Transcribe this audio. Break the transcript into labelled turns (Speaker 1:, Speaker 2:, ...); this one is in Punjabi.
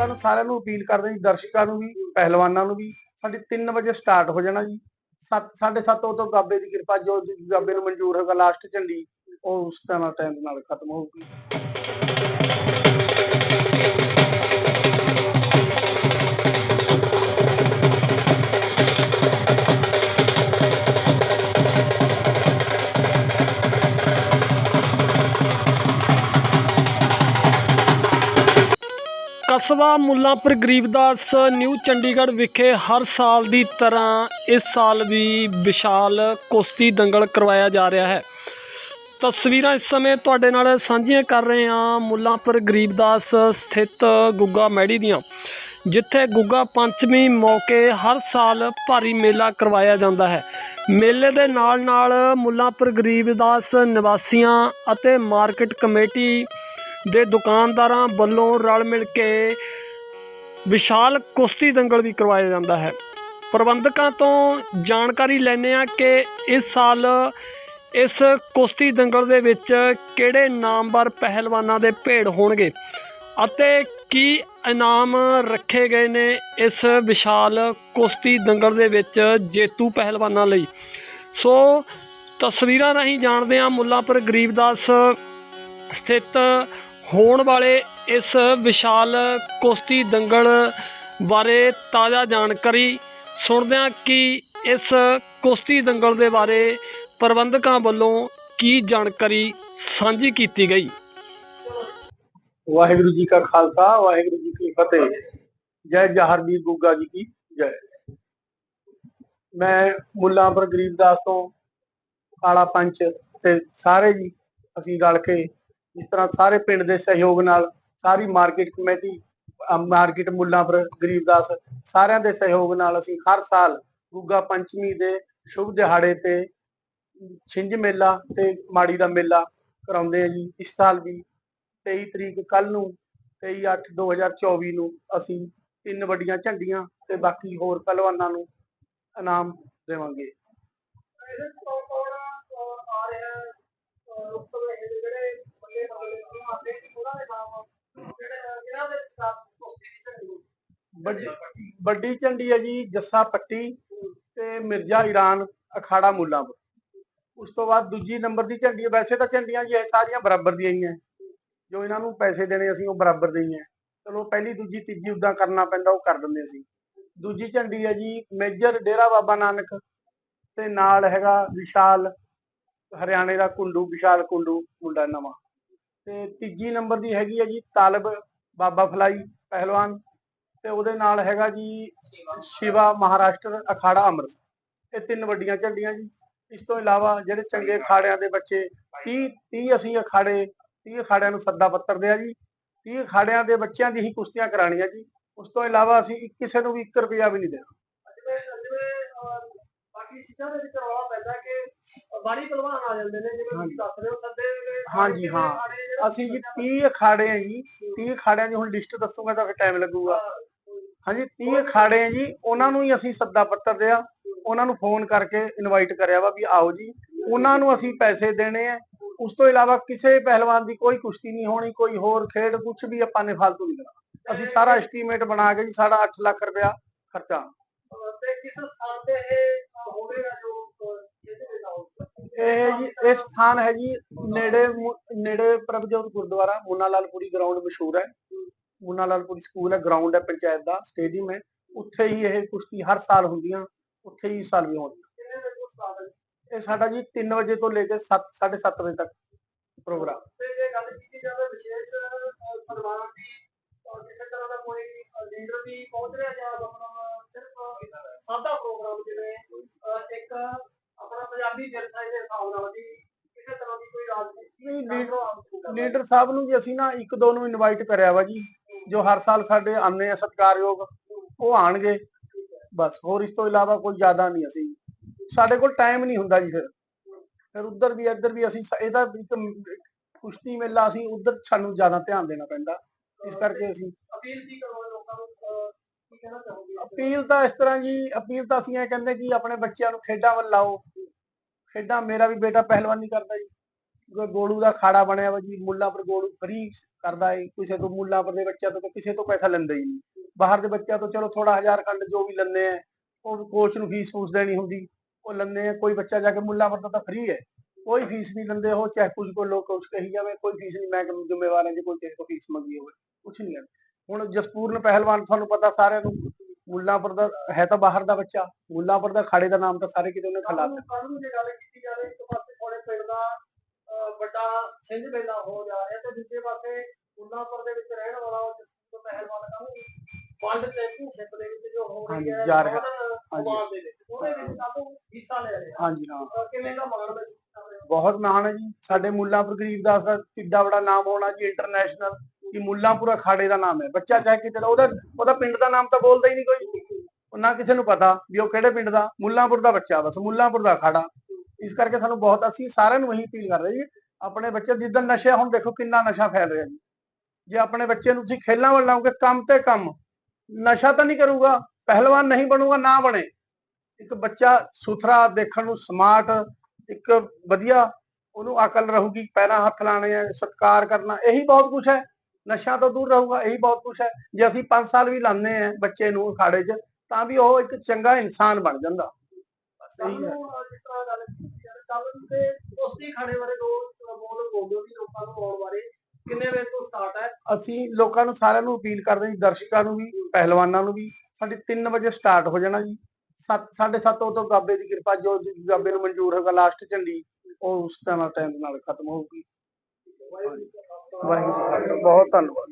Speaker 1: ਲੋਕਾਂ ਨੂੰ ਸਾਰਿਆਂ ਨੂੰ ਅਪੀਲ ਕਰਦੇ ਜੀ, ਦਰਸ਼ਕਾਂ ਨੂੰ ਵੀ, ਪਹਿਲਵਾਨਾਂ ਨੂੰ ਵੀ ਸਾਡੀ 3 ਵਜੇ ਸਟਾਰਟ ਹੋ ਜਾਣਾ ਜੀ। 7 7:30 ਤੋਂ ਬਾਬੇ ਦੀ ਕਿਰਪਾ, ਜੋ ਬਾਬੇ ਨੂੰ ਮਨਜ਼ੂਰ ਹੋਗਾ ਲਾਸਟ ਝੰਡੀ, ਉਹ ਉਸ ਤਰ੍ਹਾਂ ਟਾਈਮ ਨਾਲ ਖਤਮ ਹੋਊਗੀ।
Speaker 2: ਕਸਬਾ ਮੁੱਲਾਂਪੁਰ ਗਰੀਬਦਾਸ ਨਿਊ ਚੰਡੀਗੜ੍ਹ ਵਿਖੇ ਹਰ ਸਾਲ ਦੀ ਤਰ੍ਹਾਂ ਇਸ ਸਾਲ ਵੀ ਵਿਸ਼ਾਲ ਕੁਸ਼ਤੀ ਦੰਗਲ ਕਰਵਾਇਆ ਜਾ ਰਿਹਾ ਹੈ। ਤਸਵੀਰਾਂ ਇਸ ਸਮੇਂ ਤੁਹਾਡੇ ਨਾਲ ਸਾਂਝੀਆਂ ਕਰ ਰਹੇ ਹਾਂ ਮੁੱਲਾਂਪੁਰ ਗਰੀਬਦਾਸ ਸਥਿਤ ਗੁੱਗਾ ਮੈੜੀ ਦੀਆਂ, ਜਿੱਥੇ ਗੁੱਗਾ ਪੰਚਮੀ ਮੌਕੇ ਹਰ ਸਾਲ ਭਾਰੀ ਮੇਲਾ ਕਰਵਾਇਆ ਜਾਂਦਾ ਹੈ। ਮੇਲੇ ਦੇ ਨਾਲ ਨਾਲ ਮੁੱਲਾਂਪੁਰ ਗਰੀਬਦਾਸ ਨਿਵਾਸੀਆਂ ਅਤੇ ਮਾਰਕੀਟ ਕਮੇਟੀ ਦੇ ਦੁਕਾਨਦਾਰਾਂ ਵੱਲੋਂ ਰਲ ਮਿਲ ਕੇ ਵਿਸ਼ਾਲ ਕੁਸ਼ਤੀ ਦੰਗਲ ਵੀ ਕਰਵਾਇਆ ਜਾਂਦਾ ਹੈ। ਪ੍ਰਬੰਧਕਾਂ ਤੋਂ ਜਾਣਕਾਰੀ ਲੈਂਦੇ ਆ ਕਿ ਇਸ ਸਾਲ ਇਸ ਕੁਸ਼ਤੀ ਦੰਗਲ ਦੇ ਵਿੱਚ ਕਿਹੜੇ ਨਾਮਵਰ ਪਹਿਲਵਾਨਾਂ ਦੇ ਭੇੜ ਹੋਣਗੇ ਅਤੇ ਕੀ ਇਨਾਮ ਰੱਖੇ ਗਏ ਨੇ ਇਸ ਵਿਸ਼ਾਲ ਕੁਸ਼ਤੀ ਦੰਗਲ ਦੇ ਵਿੱਚ ਜੇਤੂ ਪਹਿਲਵਾਨਾਂ ਲਈ। ਸੋ ਤਸਵੀਰਾਂ ਰਾਹੀਂ ਜਾਣਦੇ ਹਾਂ ਮੁੱਲਾਪੁਰ ਗਰੀਬਦਾਸ ਸਥਿਤ ਹੋਣ ਵਾਲੇ ਇਸ ਵਿਸ਼ਾਲ ਕੁਸ਼ਤੀ ਦੰਗਲ ਬਾਰੇ ਤਾਜ਼ਾ ਜਾਣਕਾਰੀ ਸੁਣਦੇ ਹਾਂ ਕਿ ਇਸ ਕੁਸ਼ਤੀ ਦੰਗਲ ਦੇ ਬਾਰੇ ਪ੍ਰਬੰਧਕਾਂ ਵੱਲੋਂ ਕੀ ਜਾਣਕਾਰੀ ਸਾਂਝੀ ਕੀਤੀ ਗਈ?
Speaker 1: ਵਾਹਿਗੁਰੂ ਜੀ ਕਾ ਖਾਲਸਾ, ਵਾਹਿਗੁਰੂ ਜੀ ਕੀ ਫਤਿਹ। ਜੈ ਜਹਰਵੀਰ ਗੁੱਗਾ ਜੀ ਕੀ ਜੈ। ਮੈਂ ਮੁੱਲਾਂਪੁਰ ਗਰੀਬਦਾਸ ਤੋਂ ਕਾਲਾ ਪੰਚ ਤੇ ਸਾਰੇ ਜੀ, ਅਸੀਂ ਰਲ ਕੇ ਇਸ ਤਰ੍ਹਾਂ ਸਾਰੇ ਪਿੰਡ ਦੇ ਸਹਿਯੋਗ ਨਾਲ ਸਾਰੀ market committee market Mullanpur, Garibdas ਸਾਰਿਆਂ ਦੇ ਸਹਿਯੋਗ ਨਾਲ ਅਸੀਂ ਹਰ ਸਾਲ ਗੁੱਗਾ ਪੰਚਮੀ ਦੇ ਸ਼ੁਭ ਦਿਹਾੜੇ ਤੇ ਛਿੰਝ ਮੇਲਾ ਤੇ ਮਾੜੀ ਦਾ ਮੇਲਾ ਕਰਾਉਂਦੇ ਆ ਜੀ। ਇਸ ਸਾਲ ਵੀ 23 ਤਰੀਕ ਕੱਲ ਨੂੰ 23 8 2024 ਨੂੰ ਅਸੀਂ ਤਿੰਨ ਵੱਡੀਆਂ ਝੰਡੀਆਂ ਤੇ ਬਾਕੀ ਹੋਰ ਪਹਿਲਵਾਨਾਂ ਨੂੰ ਇਨਾਮ ਦੇਵਾਂਗੇ। ਵੱਡੀ ਵੱਡੀ ਝੰਡੀ ਹੈ ਜੀ ਜੱਸਾ ਪੱਟੀ ਤੇ ਮਿਰਜ਼ਾ ਈਰਾਨ ਅਖਾੜਾ ਮੁੱਲਾਂਪੁਰ। ਉਸ ਤੋਂ ਬਾਅਦ ਦੂਜੀ ਨੰਬਰ ਦੀ ਝੰਡੀ ਵੈਸੇ ਤਾਂ ਝੰਡੀਆਂ ਜੀ ਇਹ ਸਾਰੀਆਂ ਬਰਾਬਰ ਦੀਆਂ ਹੀ ਹੈ। ਜੋ ਇਹਨਾਂ ਨੂੰ ਪੈਸੇ ਦੇਣੇ ਅਸੀਂ ਉਹ ਬਰਾਬਰ ਦੇ ਹੀ ਹੈ। ਚਲੋ ਪਹਿਲੀ, ਦੂਜੀ, ਤੀਜੀ ਉਦਾਂ ਕਰਨਾ ਪੈਂਦਾ, ਉਹ ਕਰ ਦਿੰਦੇ ਅਸੀਂ। ਦੂਜੀ ਝੰਡੀ ਹੈ ਜੀ ਮੇਜਰ ਡੇਰਾ ਬਾਬਾ ਨਾਨਕ ਤੇ ਨਾਲ ਹੈਗਾ ਵਿਸ਼ਾਲ ਹਰਿਆਣੇ ਦਾ ਕੁੰਡੂ, ਵਿਸ਼ਾਲ ਕੁੰਡੂ ਮੁੰਡਾ ਨਵਾਂ। ਤੇ ਤੀਜੀ ਨੰਬਰ ਦੀ ਹੈਗੀ ਹੈ ਜੀ ਤਾਲਬ ਬਾਬਾ ਫਲਾਈ ਪਹਿਲਵਾਨ ਤੇ ਉਹਦੇ ਨਾਲ ਹੈਗਾ ਜੀ ਸ਼ਿਵਾ ਮਹਾਰਾਸ਼ਟਰ ਅਖਾੜਾ ਅੰਮ੍ਰਿਤਸਰ। ਇਹ ਤਿੰਨ ਵੱਡੀਆਂ ਝੰਡੀਆਂ ਜੀ। ਇਸ ਤੋਂ ਇਲਾਵਾ ਜਿਹੜੇ ਚੰਗੇ ਅਖਾੜਿਆਂ ਦੇ ਬੱਚੇ 30 30 ਅਸੀਂ ਅਖਾੜੇ 30 ਅਖਾੜਿਆਂ ਨੂੰ ਸੱਦਾ ਪੱਤਰ ਦਿਆ ਜੀ। 30 ਅਖਾੜਿਆਂ ਦੇ ਬੱਚਿਆਂ ਦੀ ਹੀ ਕੁਸ਼ਤੀਆਂ ਕਰਾਣੀਆਂ ਜੀ। ਉਸ ਤੋਂ ਇਲਾਵਾ ਅਸੀਂ ਕਿਸੇ ਨੂੰ ਵੀ 1 ਰੁਪਿਆ ਵੀ ਨਹੀਂ ਦੇਣਾ।
Speaker 3: ਬਾਕੀ ਚੀਜ਼ਾਂ ਦੇ ਵਿੱਚ ਰੌਲਾ ਪੈਂਦਾ ਕਿ ਬਾੜੀ ਪਹਿਲਵਾਨ ਆ ਜਾਂਦੇ ਨੇ ਜਿਵੇਂ। ਤੁਸੀਂ ਦੱਸ ਰਹੇ ਹੋ ਸੱਦੇ
Speaker 1: ਹਾਂਜੀ, ਹਾਂ। ਅਸੀਂ ਜੀ 30 ਅਖਾੜੇ ਆ ਜੀ 30 ਅਖਾੜਿਆਂ ਦੀ ਹੁਣ ਲਿਸਟ ਦੱਸੂਗਾ ਤਾਂ ਫਿਰ ਟਾਈਮ ਲੱਗੂਗਾ। ਹਾਂਜੀ 30 ਅਖਾੜੇ ਆ ਜੀ, ਉਹਨਾਂ ਨੂੰ ਹੀ ਅਸੀਂ ਸੱਦਾ ਪੱਤਰ ਦਿਆ, ਉਹਨਾਂ ਨੂੰ ਫੋਨ ਕਰਕੇ ਇਨਵਾਈਟ ਕਰਿਆ ਵਾ ਵੀ ਆਓ ਜੀ। ਉਹਨਾਂ ਨੂੰ ਅਸੀਂ ਪੈਸੇ ਦੇਣੇ ਆ, ਉਸ ਤੋਂ ਇਲਾਵਾ ਕਿਸੇ ਪਹਿਲਵਾਨ ਦੀ ਕੋਈ ਕੁਸ਼ਤੀ ਨਹੀਂ ਹੋਣੀ, ਕੋਈ ਹੋਰ ਖੇਡ ਕੁਝ ਵੀ ਆਪਾਂ ਨੇ ਫालतू ਨਹੀਂ ਕਰਨਾ ਅਸੀਂ ਸਾਰਾ ਐਸਟੀਮੇਟ ਬਣਾ ਕੇ ਜੀ, ਸਾਡਾ 8 ਲੱਖ ਰੁਪਇਆ ਖਰਚਾ।
Speaker 3: ਤੇ ਕਿਸ ਸਥਾਨ ਤੇ ਇਹ ਹੋਵੇਗਾ
Speaker 1: ਇਹ ਜੀ, ਇਹ ਸਥਾਨ ਹੈ ਜੀ ਨੇੜੇ ਮੁ- ਨੇੜੇ ਪ੍ਰਭਜੋਤ ਗੁਰਦੁਆਰਾ ਮੁੰਨਾ ਲਾਲਪੁਰੀ ਗਰਾਊਂਡ ਮਸ਼ਹੂਰ ਹੈ। ਮੁੰਨਾ ਲਾਲਪੁਰੀ ਸਕੂਲ ਹੈ ਗਰਾਊਂਡ ਹੈ ਪੰਚਾਇਤ ਦਾ ਸਟੇਡੀਅਮ ਹੈ। ਉੱਥੇ ਹੀ ਇਹ ਕੁਸ਼ਤੀ ਹਰ ਸਾਲ ਹੁੰਦੀਆਂ, ਉੱਥੇ ਹੀ ਇਸ ਸਾਲ ਵੀ ਹੋਣੀ। ਇਹ ਸਾਡਾ ਜੀ 3 ਵਜੇ ਤੋਂ ਲੈ ਕੇ 7 7:30 ਵਜੇ ਤੱਕ ਪ੍ਰੋਗਰਾਮ
Speaker 3: ਤੇ ਜੇ ਗੱਲ ਕੀਤੀ ਜਾਵੇ ਵਿਸ਼ੇਸ਼
Speaker 1: ਨਹੀਂ, ਲੀਡਰ- ਸਾਹਿਬ ਨੂੰ ਜੀ ਅਸੀਂ ਨਾ ਇੱਕ ਦੋ ਨੂੰ ਇਨਵਾਈਟ ਕਰਿਆ ਵਾ ਜੀ ਜੋ ਹਰ ਸਾਲ ਸਾਡੇ ਆਉਂਦੇ ਆ ਸਤਿਕਾਰਯੋਗ ਉਹ ਆਣਗੇ ਬਸ ਹੋਰ ਇਸ ਤੋਂ ਇਲਾਵਾ ਕੋਈ ਜ਼ਿਆਦਾ ਨਹੀਂ ਅਸੀਂ। ਸਾਡੇ ਕੋਲ ਟਾਈਮ ਨਹੀਂ ਹੁੰਦਾ ਜੀ ਫਿਰ। ਫਿਰ ਉੱਧਰ ਵੀ ਇੱਧਰ ਵੀ ਅਸੀਂ ਇਹਦਾ ਇੱਕ ਕੁਸ਼ਤੀ ਮੇਲਾ ਅਸੀਂ ਉੱਧਰ ਸਾਨੂੰ ਜ਼ਿਆਦਾ ਧਿਆਨ ਦੇਣਾ ਪੈਂਦਾ। ਇਸ ਕਰਕੇ ਅਸੀਂ
Speaker 3: ਅਪੀਲ ਕੀ ਕਰੋਗੇ ਲੋਕਾਂ ਨੂੰ? ਅਹ, ਕੀ ਕਹਿਣਾ ਚਾਹੋਗੇ ਇਸ
Speaker 1: ਅਪੀਲ ਤਾਂ ਇਸ ਤਰ੍ਹਾਂ ਜੀ ਅਪੀਲ ਤਾਂ ਅਸੀਂ ਇਹ ਕਹਿੰਦੇ ਕਿ ਆਪਣੇ ਬੱਚਿਆਂ ਨੂੰ ਖੇਡਾਂ ਵੱਲ ਲਾਓ। ਖੇਡਾਂ ਮੇਰਾ ਵੀ ਬੇਟਾ ਪਹਿਲਵਾਨੀ ਕਰਦਾ ਜੀ। ਗੋਲੂ ਦਾ ਖਾੜਾ ਬਣਿਆ ਵਾ ਜੀ ਮੁੱਲਾਂਪੁਰ ਗੋਲੂ ਫਰੀ ਕਰਦਾ ਏ, ਕਿਸੇ ਤੋਂ ਮੁੱਲਾਂਪੁਰ ਦੇ ਬੱਚਿਆਂ ਤੋਂ ਤਾਂ ਕਿਸੇ ਤੋਂ ਪੈਸਾ ਲੈਂਦਾ ਹੀ ਨਹੀਂ। ਬਾਹਰ ਦੇ ਬੱਚਿਆਂ ਤੋਂ ਚਲੋ ਥੋੜਾ ਹਜ਼ਾਰ ਖੰਡ ਜੋ ਵੀ ਲੈਂਦੇ ਆ, ਉਹ ਕੋਚ ਨੂੰ ਫੀਸ ਫੂਸ ਦੇਣੀ ਹੁੰਦੀ, ਉਹ ਲੈਂਦੇ ਆ, ਕੋਈ ਬੱਚਾ ਜਾ ਕੇ ਮੁੱਲਾਂਪੁਰ ਦਾ ਤਾਂ ਫਰੀ ਹੈ ਕੋਈ ਫੀਸ ਨਹੀਂ ਲੈਂਦੇ ਉਹ, ਚਾਹੇ ਕੁਝ ਕੋ ਲੋਕ ਕੁਛ ਕਹੀ ਜਾਵੇ, ਕੋਈ ਫੀਸ ਨਹੀਂ, ਮੈਂ ਜ਼ਿੰਮੇਵਾਰ ਹਾਂ ਜੇ ਕੋਈ ਕਿਸੇ ਤੋਂ ਫੀਸ ਮੰਗੀ ਹੋਵੇ, ਕੁਛ ਨਹੀਂ ਹੈ। ਹੁਣ ਜਸਪੂਰਨ ਪਹਿਲਵਾਨ ਤੁਹਾਨੂੰ ਪਤਾ ਸਾਰਿਆਂ ਨੂੰ ਮੁੱਲਾਂਪੁਰ ਦਾ ਹੈ ਤਾਂ ਬਾਹਰ ਦਾ ਬੱਚਾ ਮੁੱਲਾਂਪੁਰ ਦਾ ਖਾੜੇ ਦਾ ਨਾਮ ਤਾਂ ਸਾਰੇ ਕਿਤੇ ਉਹਨੇ ਖਿਲਾ ਦਿੱਤਾ।
Speaker 3: ਕਾਨੂੰਨ ਦੀ ਗੱਲ ਕੀਤੀ ਜਾਵੇ ਇੱਕ ਪਾਸੇ ਥੋੜੇ ਪਿੰਡ ਦਾ ਵੱਡਾ ਸਿੰਘ ਮੇਲਾ ਹੋ ਜਾ ਰਿਹਾ ਤੇ ਦੂਜੇ ਪਾਸੇ ਉਨਾਪੁਰ ਦੇ ਵਿੱਚ ਰਹਿਣ ਵਾਲਾ ਉਹ ਜਸਪੂਤ ਪਹਿਲਵਾਨ ਕਾਨੂੰਨ ਵਰਲਡ ਚੈਂਪੀਅਨਸ਼ਿਪ ਦੇ ਵਿੱਚ ਜੋ ਹੋ ਰਹੀ ਹੈ
Speaker 1: ਜਾ ਰਿਹਾ। ਹਾਂਜੀ।
Speaker 3: ਦੇ ਵਿੱਚ। ਉਹਦੇ ਵਿੱਚ ਕਾਹਨੂੰ ਹਿੱਸਾ ਲੈ ਰਿਹਾ।
Speaker 1: ਹਾਂਜੀ ਹਾਂ।
Speaker 3: ਕਿਵੇਂ ਦਾ ਮਾਣ ਮਹਿਸੂਸ ਕਰ ਰਹੇ ਹੋ?
Speaker 1: ਬਹੁਤ ਮਾਣ ਹੈ ਜੀ। ਸਾਡੇ ਮੁੱਲਾਂਪੁਰ ਗਰੀਬਦਾਸ ਦਾ ਕਿੱਡਾ ਬੜਾ ਨਾਮ ਹੋਣਾ ਜੀ ਇੰਟਰਨੈਸ਼ਨਲ ਕਿ ਮੁੱਲਾਂਪੁਰ ਅਖਾੜੇ ਦਾ ਨਾਮ ਹੈ। ਬੱਚਾ ਚਾਹੇ ਕਿਤੇ ਦਾ ਉਹਦਾ ਉਹਦਾ ਪਿੰਡ ਦਾ ਨਾਮ ਤਾਂ ਬੋਲਦਾ ਹੀ ਨਹੀਂ ਕੋਈ। ਉਹ ਨਾ ਕਿਸੇ ਨੂੰ ਪਤਾ ਵੀ ਉਹ ਕਿਹੜੇ ਪਿੰਡ ਦਾ। ਮੁੱਲਾਂਪੁਰ ਦਾ ਬੱਚਾ ਬਸ ਮੁੱਲਾਂਪੁਰ ਦਾ ਅਖਾੜਾ। ਇਸ ਕਰਕੇ ਸਾਨੂੰ ਬਹੁਤ ਅਸੀਂ ਸਾਰਿਆਂ ਨੂੰ ਇਹੀ ਅਪੀਲ ਕਰ ਰਹੇ ਜੀ, ਆਪਣੇ ਬੱਚੇ ਜਿੱਦਾਂ ਨਸ਼ੇ, ਹੁਣ ਦੇਖੋ ਕਿੰਨਾ ਨਸ਼ਾ ਫੈਲ ਰਿਹਾ ਜੀ। ਜੇ ਆਪਣੇ ਬੱਚੇ ਨੂੰ ਤੁਸੀਂ ਖੇਲਾਂ ਵੱਲ ਲਾਓਗੇ ਕੰਮ ਤੇ ਕੰਮ, ਨਸ਼ਾ ਤਾਂ ਨਹੀਂ ਕਰੂਗਾ, ਪਹਿਲਵਾਨ ਨਹੀਂ ਬਣੂਗਾ, ਨਾ ਬਣੇ। ਇੱਕ ਬੱਚਾ ਸੁਥਰਾ, ਦੇਖਣ ਨੂੰ ਸਮਾਰਟ ਇੱਕ ਵਧੀਆ, ਉਹਨੂੰ ਅਕਲ ਰਹੂਗੀ, ਪੈਰਾਂ ਹੱਥ ਲਾਣੇ ਆ, ਸਤਕਾਰ ਕਰਨਾ, ਇਹੀ ਬਹੁਤ ਕੁਝ ਹੈ। ਨਸ਼ਾ ਤੋਂ ਦੂਰ ਰਹੂਗਾ, ਇਹੀ ਬਹੁਤ ਕੁਝ ਹੈ। ਜੇ ਅਸੀਂ 5 ਸਾਲ ਵੀ ਲਾਉਂਦੇ ਆ ਬੱਚੇ ਨੂੰ ਅਖਾੜੇ 'ਚ, ਤਾਂ ਵੀ ਉਹ ਇੱਕ ਚੰਗਾ ਇਨਸਾਨ ਬਣ ਜਾਂਦਾ। ਬਸ ਇਹੀ ਹੈ
Speaker 3: ਕਾਨੂੰਨ ਜਿਸ ਤਰ੍ਹਾਂ ਗੱਲ ਕੀਤੀ ਜਾਵੇ ਕਾਨੂੰਨ ਦੇ ਕੁਸ਼ਤੀ ਖਾਣੇ ਬਾਰੇ ਦੋ ਬੋਲ ਬੋਲੋ ਵੀ ਲੋਕਾਂ ਨੂੰ ਆਉਣ ਬਾਰੇ ਕਿੰਨੇ ਵਜੇ ਤੋਂ ਸਟਾਰਟ ਹੈ।
Speaker 1: ਅਸੀਂ ਲੋਕਾਂ ਨੂੰ ਸਾਰਿਆਂ ਨੂੰ ਅਪੀਲ ਕਰਦੇ ਹਾਂ ਜੀ ਦਰਸ਼ਕਾਂ ਨੂੰ ਵੀ ਪਹਿਲਵਾਨਾਂ ਨੂੰ ਵੀ ਸਾਡੀ 3 ਵਜੇ ਸਟਾਰਟ ਹੋ ਜਾਣਾ ਜੀ। 7 7:30 ਤੋਂ ਗਾਬੇ ਦੀ ਕਿਰਪਾ ਜੋ ਜੋ ਗਾਬੇ ਨੂੰ ਮਨਜ਼ੂਰ ਹੋਗਾ ਲਾਸਟ ਝੰਡੀ ਉਹ ਉਸ ਟਾਈਮ ਟਾਈਮ ਨਾਲ ਖਤਮ ਹੋਊਗੀ। ਵਾਹਿਗੁਰੂ ਜੀ ਕਾ ਖਾਲਸਾ, ਬਹੁਤ ਧੰਨਵਾਦ।